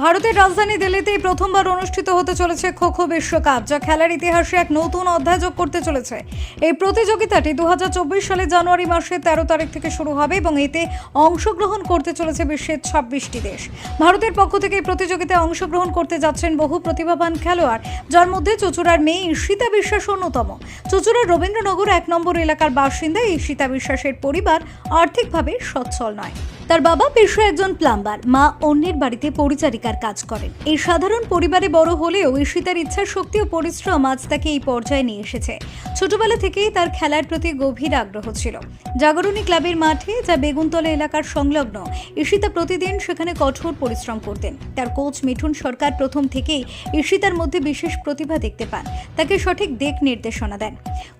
ভারতের রাজধানী দিল্লিতেই প্রথমবার অনুষ্ঠিত হতে চলেছে খো খো বিশ্বকাপ, যা খেলার ইতিহাসে এক নতুন অধ্যায় যোগ করতে চলেছে। এই প্রতিযোগিতাটি দু সালের জানুয়ারি মাসের তেরো তারিখ থেকে শুরু হবে এবং এতে অংশগ্রহণ করতে চলেছে বিশ্বের ছাব্বিশটি দেশ। ভারতের পক্ষ থেকে এই প্রতিযোগিতায় অংশগ্রহণ করতে যাচ্ছেন বহু প্রতিভাবান খেলোয়াড়, যার মধ্যে চুচুড়ার মেয়ে ঈশিতা বিশ্বাস অন্যতম। চুচুড়ার রবীন্দ্রনগর এক নম্বর এলাকার বাসিন্দা ঈশিতা বিশ্বাসের পরিবার আর্থিকভাবে সচ্ছল নয়। তার বাবা পেশায় একজন প্লাম্বার। মা অন্যের বাড়িতে পরিচারিকার কাজ করেন। এই সাধারণ পরিবারে বড় হলেও ঈশিতার ইচ্ছা শক্তি ও পরিশ্রম আজ তাকে এই পর্যায়ে নিয়ে এসেছে। ছোটবেলা থেকেই তার খেলার প্রতি গভীর আগ্রহ ছিল। জাগরণী ক্লাবের মাঠে, যা বেগুনতলা এলাকার সংলগ্ন, ঈশিতা প্রতিদিন সেখানে কঠোর পরিশ্রম করতেন। তার কোচ মিঠুন সরকার প্রথম থেকেই ঈশিতার মধ্যে বিশেষ প্রতিভা দেখতে পান। তাকে সঠিক দিক নির্দেশনা দেন।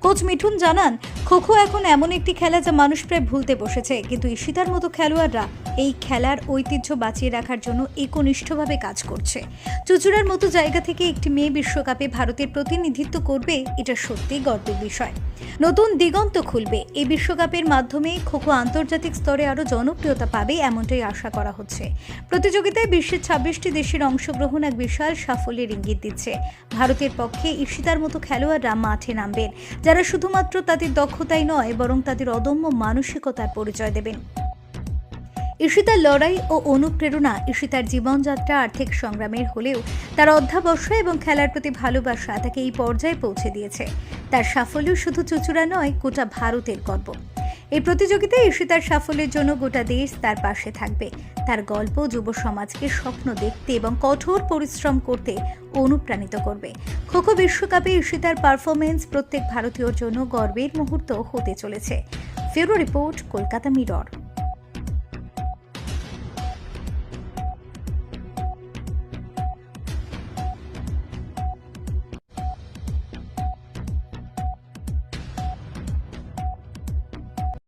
কোচ মিঠুন জানান, খোখো এখন এমন একটি খেলা যা মানুষ প্রায় ভুলতে বসেছে, কিন্তু ঈশিতার মতো খেলোয়াড়রা এই খেলার ঐতিহ্য বাঁচিয়ে রাখার জন্য একনিষ্ঠভাবে কাজ করছে। চুচুড়ার মতো জায়গা থেকে একটি মেয়ে বিশ্বকাপে ভারতের প্রতিনিধিত্ব করবে এটা সত্যিই গর্বের বিষয়। নতুন দিগন্ত খুলবে। এই বিশ্বকাপের মাধ্যমে খোখো আন্তর্জাতিক স্তরে আরও জনপ্রিয়তা পাবে এমনটাই আশা করা হচ্ছে। প্রতিযোগিতায় বিশ্বের ছাব্বিশটি দেশের অংশগ্রহণ এক বিশাল সাফল্যের ইঙ্গিত দিচ্ছে। ভারতের পক্ষে ঈশিতার মতো খেলোয়াড়রা মাঠে নামবেন, যারা শুধুমাত্র তাদের দক্ষতাই নয়, বরং তাদের অদম্য মানসিকতার পরিচয় দেবেন। ঈশিতার লড়াই ও অনুপ্রেরণা ঈশিতার জীবনযাত্রা আর্থিক সংগ্রামের হলেও তার অধ্যাবসায় এবং খেলার প্রতি ভালোবাসা তাকে এই পর্যায়ে পৌঁছে দিয়েছে। তার সাফল্য শুধু চুচুড়া নয়, গোটা ভারতের গর্ব। এই প্রতিযোগিতায় ঈশিতার সাফল্যের জন্য গোটা দেশ তার পাশে থাকবে। তার গল্প যুব সমাজকে স্বপ্ন দেখতে এবং কঠোর পরিশ্রম করতে অনুপ্রাণিত করবে। খোখো বিশ্বকাপে ঈশিতার পারফরমেন্স প্রত্যেক ভারতীয়র জন্য গর্বের মুহূর্ত হতে চলেছে। ফেরো রিপোর্ট, কলকাতা মিরর।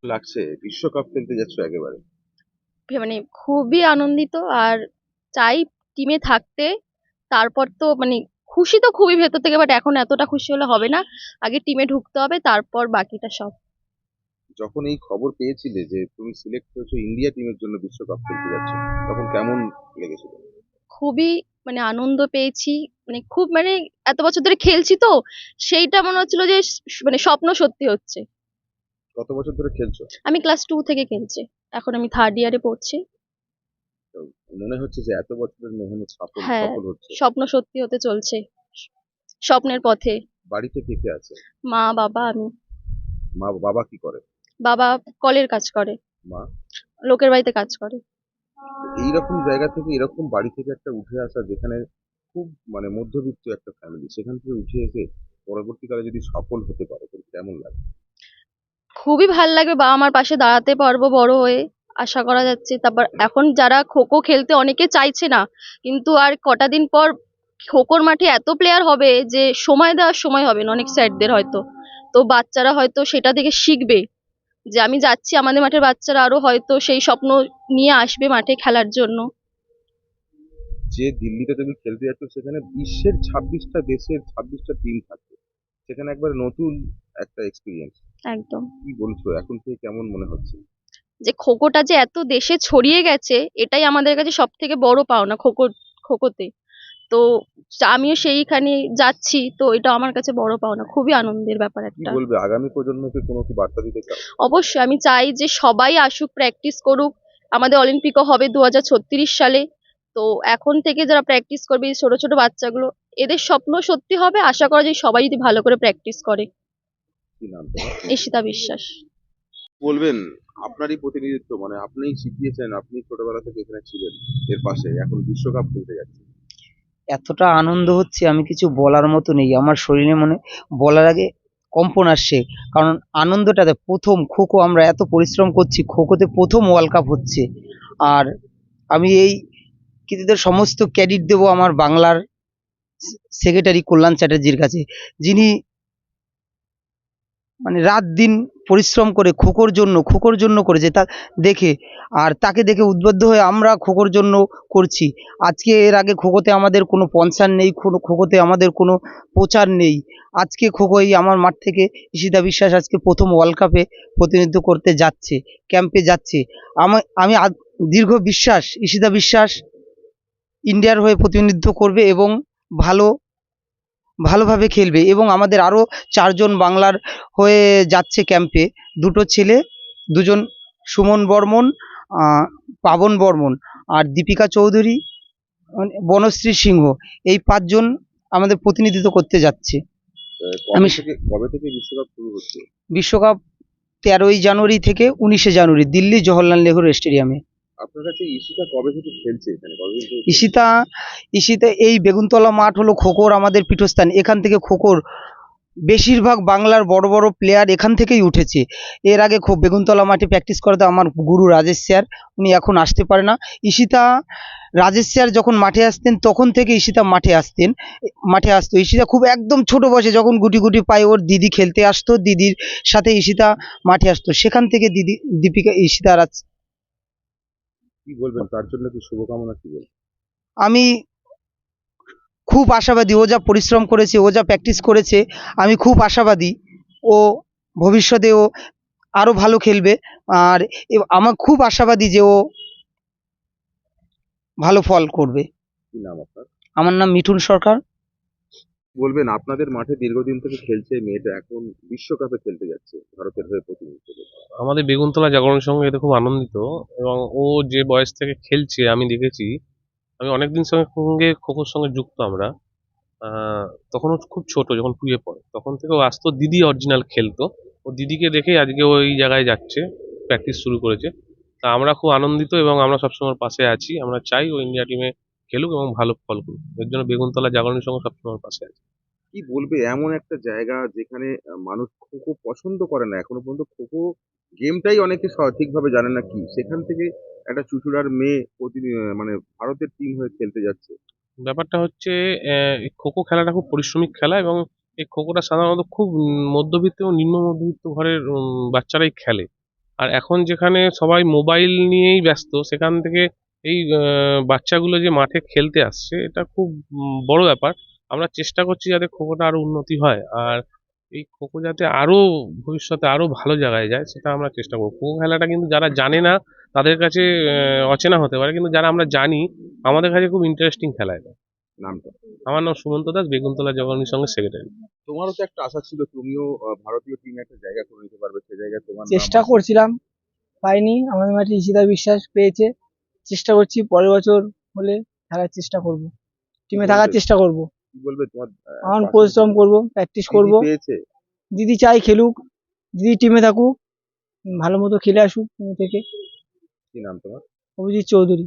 লাগছে? বিশ্বকাপ খেলতে যাচ্ছ একেবারে? মানে খুবই আনন্দিত আর চাই টিমে থাকতে। তারপর তো মানে খুশি তো খুবই ভেতর থেকে বাট এখন এতটা খুশি হলে হবে না। আগে টিমে ঢুকতে হবে তারপর বাকিটা সব। যখন এই খবর পেয়েছিলে যে তুমি সিলেক্ট হয়েছো ইন্ডিয়া টিমের জন্য বিশ্বকাপ খেলতে যাচ্ছ তখন কেমন লেগেছিল? খুবই মানে আনন্দ পেয়েছি। মানে খুব মানে এত বছর ধরে খেলছি তো সেইটা মনে হচ্ছিল যে মানে স্বপ্ন সত্যি হচ্ছে। কত বছর ধরে খেলছো? আমি ক্লাস টু থেকে খেলছি। এখন আমি থার্ড ইয়ারে পড়ছি। তো মনে হচ্ছে যে এত বছরের মেহনত সফল হ্যাঁ। সফল হচ্ছে। স্বপ্ন সত্যি হতে চলছে। স্বপ্নের পথে। বাড়িতে কে কে আছে? মা বাবা আমি। মা বাবা কি করে? বাবা কলের কাজ করে। মা? লোকের বাড়িতে কাজ করে। এইরকম জায়গা থেকে এরকম বাড়ি থেকে একটা উঠে আসা যেখানে খুব মানে মধ্যবিত্ত একটা ফ্যামিলি সেখান থেকে উঠে এসে পরবর্তীকালে যদি সফল হতে পারে তাহলে কেমন লাগে? খুবই ভালো লাগবে বাবা মার পাশে দাঁড়াতে পারব বড় হয়ে, আশা করা যাচ্ছে। তারপর এখন যারা খোখো খেলতে অনেকে চাইছে না, কিন্তু আর কটা দিন পর খোখোর মাঠে এত প্লেয়ার হবে যে সময় দেওয়ার সময় হবে না অনেক স্যারদের হয়তো। তো বাচ্চারা হয়তো সেটা থেকে শিখবে যে আমি যাচ্ছি, আমাদের মাঠের বাচ্চারা আরও হয়তো সেই স্বপ্ন নিয়ে আসবে মাঠে খেলার জন্য। যে দিল্লিতে তুমি খেলতে যাচ্ছ, সেখানে বিশ্বের ছাব্বিশটা দেশের ছাব্বিশটা টিম থাকবে সেখানে একবার নতুন একটা এক্সপিরিয়েন্স একদম। কি বলছো? এখন থেকে কেমন মনে হচ্ছে? যে খোখোটা যে এত দেশে ছড়িয়ে গেছে এটাই আমাদের কাছে সব থেকে বড় পাওনা খোখো খোখোতে তো আমিও সেইখানে যাচ্ছি তো এটা আমার কাছে বড় পাওনা। খুবই আনন্দের ব্যাপার কি একটা। বলবে? আগামী প্রজন্মকে কোনো কি বার্তা দিতে চাও? অবশ্যই আমি চাই যে সবাই আসুক প্র্যাকটিস করুক। আমাদের অলিম্পিকও হবে দু হাজার ছত্রিশ সালে। তো এখন থেকে যারা প্র্যাকটিস করবে এই ছোট ছোট বাচ্চাগুলো এদের স্বপ্ন সত্যি হবে। আশা করা যায় সবাই যদি ভালো করে প্র্যাকটিস করে। কি নাম ঈশিতা বিশ্বাস। বলবেন আপনারই প্রতিনিধিত্ব মানে আপনিই শিখিয়েছেন আপনি ছোটবেলা থেকে এখানে ছিলেন এর পাশে এখন বিশ্বকাপ খেলতে যাচ্ছে এতটা আনন্দ হচ্ছে আমি কিছু বলার মতো নেই। আমার শরীরে মনে বলার আগে কম্পন আসছে কারণ আনন্দটাতে প্রথম খোখো আমরা এত পরিশ্রম করছি খোখোতে প্রথম ওয়ার্ল্ড কাপ হচ্ছে। আর আমি এই কৃতিত্বের সমস্ত ক্রেডিট দেবো আমার বাংলার সেক্রেটারি কল্যাণ চ্যাটার্জির কাছে যিনি মানে রাত দিন পরিশ্রম করে, খোকোর জন্য খোকোর জন্য করেছে। তা দেখে, আর তাকে দেখে উদ্বুদ্ধ হয়ে আমরা খোকোর জন্য করছি। আজকে এর আগে খোকোতে আমাদের কোনো স্পন্সার নেই, কোনো খোকোতে আমাদের কোনো প্রচার নেই। আজকে খোকো এই আমার মাঠ থেকে ঈশিতা বিশ্বাস আজকে প্রথম ওয়ার্ল্ড কাপে প্রতিনিধিত্ব করতে যাচ্ছে ক্যাম্পে যাচ্ছে। আমি আমি দীর্ঘ বিশ্বাস, ঈশিতা বিশ্বাস ইন্ডিয়ার হয়ে প্রতিনিধিত্ব করবে এবং ভালো ভালোভাবে খেলবে এবং আমাদের আরও চারজন বাংলার হয়ে যাচ্ছে ক্যাম্পে দুটো ছেলে দুজন সুমন বর্মন পাবন বর্মন আর দীপিকা চৌধুরী মানে বনশ্রী সিংহ। এই পাঁচজন আমাদের প্রতিনিধিত্ব করতে যাচ্ছে। আমি- কবে থেকে বিশ্বকাপ শুরু হচ্ছে? বিশ্বকাপ তেরোই জানুয়ারি থেকে উনিশে জানুয়ারি দিল্লি জওহরলাল নেহরু স্টেডিয়ামে। আপনার কাছে ঈশিতা এই বেগুনতলা মাঠ হলো খোকোর আমাদের পীঠস্থান। এখান থেকে খোকোর বেশিরভাগ বাংলার বড় বড় প্লেয়ার এখান থেকেই উঠেছে। এর আগে খুব বেগুনতলা মাঠে প্র্যাকটিস করাতে আমার গুরু রাজেশ স্যার, উনি এখন আসতে পারে না। ঈশিতা, রাজেশ স্যার যখন মাঠে আসতেন, তখন থেকে ঈশিতা মাঠে আসতেন, মাঠে আসতো। ঈশিতা খুব একদম ছোট বয়সে যখন গুটি গুটি পায়ে ওর দিদি খেলতে আসতো, দিদির সাথে ঈশিতা মাঠে আসতো। সেখান থেকে দিদি, দীপিকা, ঈশিতা রাজ কি বলবেন? তার জন্য কি শুভকামনা কি বলবেন? আমি খুব আশাবাদী ও যা পরিশ্রম করেছে ও যা প্র্যাকটিস করেছে আমি খুব আশাবাদী। ও ভবিষ্যতে ও আরও ভালো খেলবে। আর আমার খুব আশাবাদী যে ও ভালো ফল করবে। কি নাম আপনার? আমার নাম মিঠুন সরকার। বলবেন, আপনাদের মাঠে দীর্ঘদিন থেকে খেলছে মেয়েটা, এখন বিশ্বকাপে খেলতে যাচ্ছে ভারতের হয়ে প্রতিনিধিত্ব। আমাদের বেগুনতলা জাগরণ সঙ্গে এটা খুব আনন্দিত, এবং ও যে বয়স থেকে খেলছে, আমি দেখেছি, আমি অনেকদিন সঙ্গে খোখোর সঙ্গে যুক্ত আমরা তখন ও খুব ছোট যখন টুয়ে পড়ে, তখন থেকে ও আসতো দিদি অরিজিনাল খেলতো ও দিদিকে দেখেই আজকে ও এই জায়গায় যাচ্ছে প্র্যাকটিস শুরু করেছে তা আমরা খুব আনন্দিত এবং আমরা সবসময় পাশে আছি, আমরা চাই ও ইন্ডিয়া টিমে খেলুক এবং ভালো ফল করুক। এর জন্য বেগুনতলা জাগরণের সঙ্গে সবসময় ওর পাশে আছে। কি বলবে এমন একটা জায়গা যেখানে মানুষ খোখো পছন্দ করে না? এখনও পর্যন্ত খোখো গেমটাই অনেকে স- ঠিকভাবে জানে না কি। সেখান থেকে একটা চুচুড়ার মেয়ে প্রতিদিন মানে ভারতের টিম হয়ে খেলতে যাচ্ছে। ব্যাপারটা হচ্ছে খোখো খেলাটা খুব পরিশ্রমিক খেলা এবং এই খোখোটা সাধারণত খুব মধ্যবিত্ত এবং নিম্ন মধ্যবিত্ত ঘরের বাচ্চারাই খেলে। আর এখন যেখানে সবাই মোবাইল নিয়েই ব্যস্ত সেখান থেকে এই বাচ্চাগুলো যে মাঠে খেলতে আসছে এটা খুব বড় ব্যাপার। আমরা চেষ্টা করছি যাতে খোখোটা আরও উন্নতি হয় আর এই খোখো যাতে আরও ভবিষ্যতে আরও ভালো জায়গায় যায় সেটা আমরা চেষ্টা করব। খোখো খেলাটা কিন্তু যারা জানে না তাদের কাছে অচেনা হতে পারে। কিন্তু যারা আমরা জানি আমাদের কাছে খুব ইন্টারেস্টিং খেলা এটা। নামটা? আমার নাম সুমন্ত দাস বেগুনতলা জগন্নির সঙ্গে সেক্রেটারি তোমারও তো একটা আশা ছিল তুমিও ভারতীয় টিমে একটা জায়গা করে নিতে পারবে সে জায়গায় তোমার চেষ্টা করছিলাম পাইনি। আমাদের মাঠে ঈশিতা বিশ্বাস পেয়েছে। চেষ্টা করছি পরের বছর হলে থাকার চেষ্টা করব। টিমে থাকার চেষ্টা করব। কি বলবে তোমার এখন পরিশ্রম করব প্র্যাকটিস করব। দিদি চাই খেলুক দিদি টিমে থাকুক ভালো মতো খেলে আসুক টিম থেকে। কি নাম তোমার? অভিজিৎ চৌধুরী।